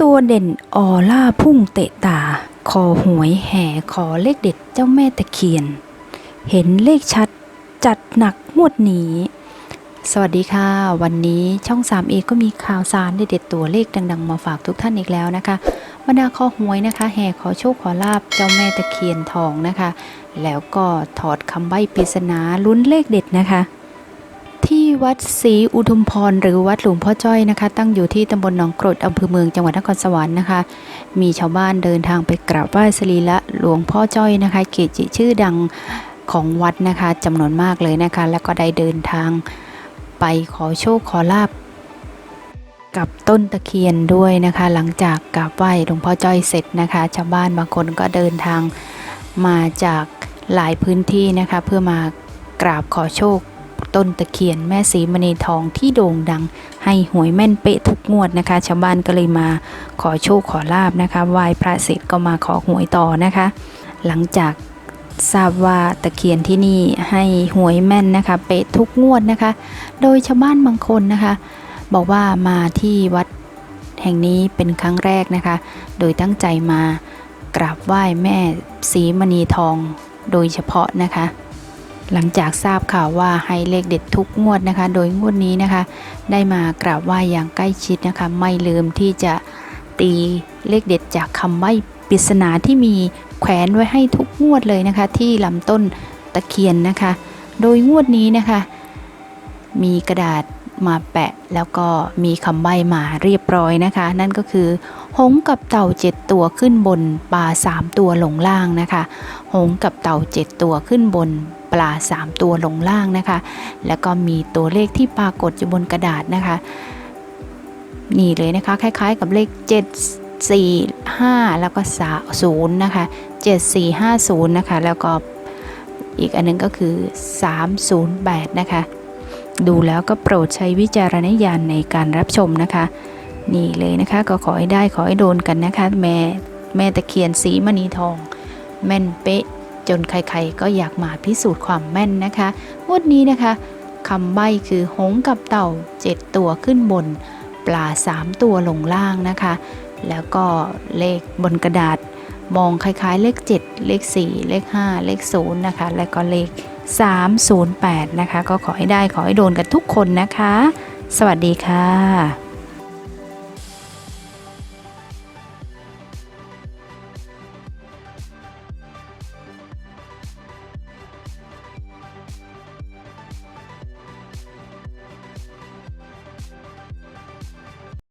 ตัวเด่นออล่าพุ่งเตะตา คอหวยแห่ขอเลขเด็ดเจ้าแม่ตะเคียน เห็นเลขชัดจัดหนักงวดนี้ สวัสดีค่ะ วันนี้ช่อง3เอก็มีข่าวสารเด็ดๆตัวเลขดัง ๆ มาฝากทุกท่านอีกแล้วนะคะบรรดาคอหวยนะคะ แห่ขอโชคขอลาบเจ้าแม่ตะเคียนทองนะคะ แล้วก็ถอดคำใบ้ปริศนาลุ้นเลขเด็ดนะคะ ที่วัดศรีอุทุมพรหรือวัดหลวงพ่อจ้อยนะคะ ตั้งอยู่ที่ตำบลหนองกรดอำเภอเมืองจังหวัดนครสวรรค์นะคะ มีชาวบ้านเดินทางไปกราบไหว้สรีระหลวงพ่อจ้อยนะคะ เกจิชื่อดังของวัดนะคะจำนวนมากเลยนะคะ แล้วก็ได้เดินทางไปขอโชคขอลาบกับต้นตะเคียนด้วยนะคะ หลังจากกราบไหว้หลวงพ่อจ้อยเสร็จนะคะ ชาวบ้านบางคนก็เดินทางมาจากหลายพื้นที่นะคะ เพื่อมากราบขอโชค ต้นตะเคียนแม่สีมณีทองที่โด่งดัง ให้หวยแม่นเป๊ะทุกงวดนะคะ ชาวบ้านก็เลยมาขอโชคขอลาบนะคะไหว้พระเสร็จก็มาขอหวยต่อนะคะ หลังจากทราบว่าตะเคียนที่นี่ให้หวยแม่นนะคะ เป๊ะทุกงวดนะคะ โดยชาวบ้านบางคนนะคะ บอกว่ามาที่วัดแห่งนี้เป็นครั้งแรกนะคะ โดยตั้งใจมากราบไหว้แม่สีมณีทองโดยเฉพาะนะคะ หลังจากทราบข่าวว่าให้เลขเด็ดทุกงวดนะคะ โดยงวดนี้นะคะ ได้มากราบไหว้อย่างใกล้ชิดนะคะ ไม่ลืมที่จะตีเลขเด็ดจากคำใบ้ปริศนาที่มีแขวนไว้ให้ทุกงวดเลยนะคะ ที่ลำต้นตะเคียนนะคะ โดยงวดนี้นะคะ มีกระดาษมาแปะแล้วก็มีคำใบ้มาเรียบร้อยนะคะ นั่นก็คือ หงกับเต่าเจ็ดตัวขึ้นบนปลาสามตัวลงล่างนะคะ หงกับเต่าเจ็ดตัวขึ้นบน ปลาสามตัวลงล่างนะคะ แล้วก็มีตัวเลขที่ปรากฏอยู่บนกระดาษนะคะ นี่เลยนะคะ คล้ายๆกับเลข 7 4 5 แล้วก็0นะคะ 7 4 5 0 นะคะ แล้วก็อีกอันหนึงก็คือ 308 นะคะ ดูแล้วก็โปรดใช้วิจารณญาณในการรับชมนะคะ นี่เลยนะคะก็ขอให้ได้ขอให้โดนกันนะคะ แม่แม่ตะเคียนสีมณีทอง แม่นเป๊ะ จนใครๆก็อยากมาพิสูจน์ความแม่นนะคะงวดนี้นะคะคำใบ้คือหงกับเต่า 7 ตัวขึ้นบน ปลา 3 ตัวลงล่างนะคะ แล้วก็เลขบนกระดาษ มองคล้ายๆ เลข 7 เลข 4 เลข 5 เลข 0 นะคะ แล้วก็เลข 308 นะคะ ก็ขอให้ได้ขอให้โดนกันทุกคนนะคะ สวัสดีค่ะ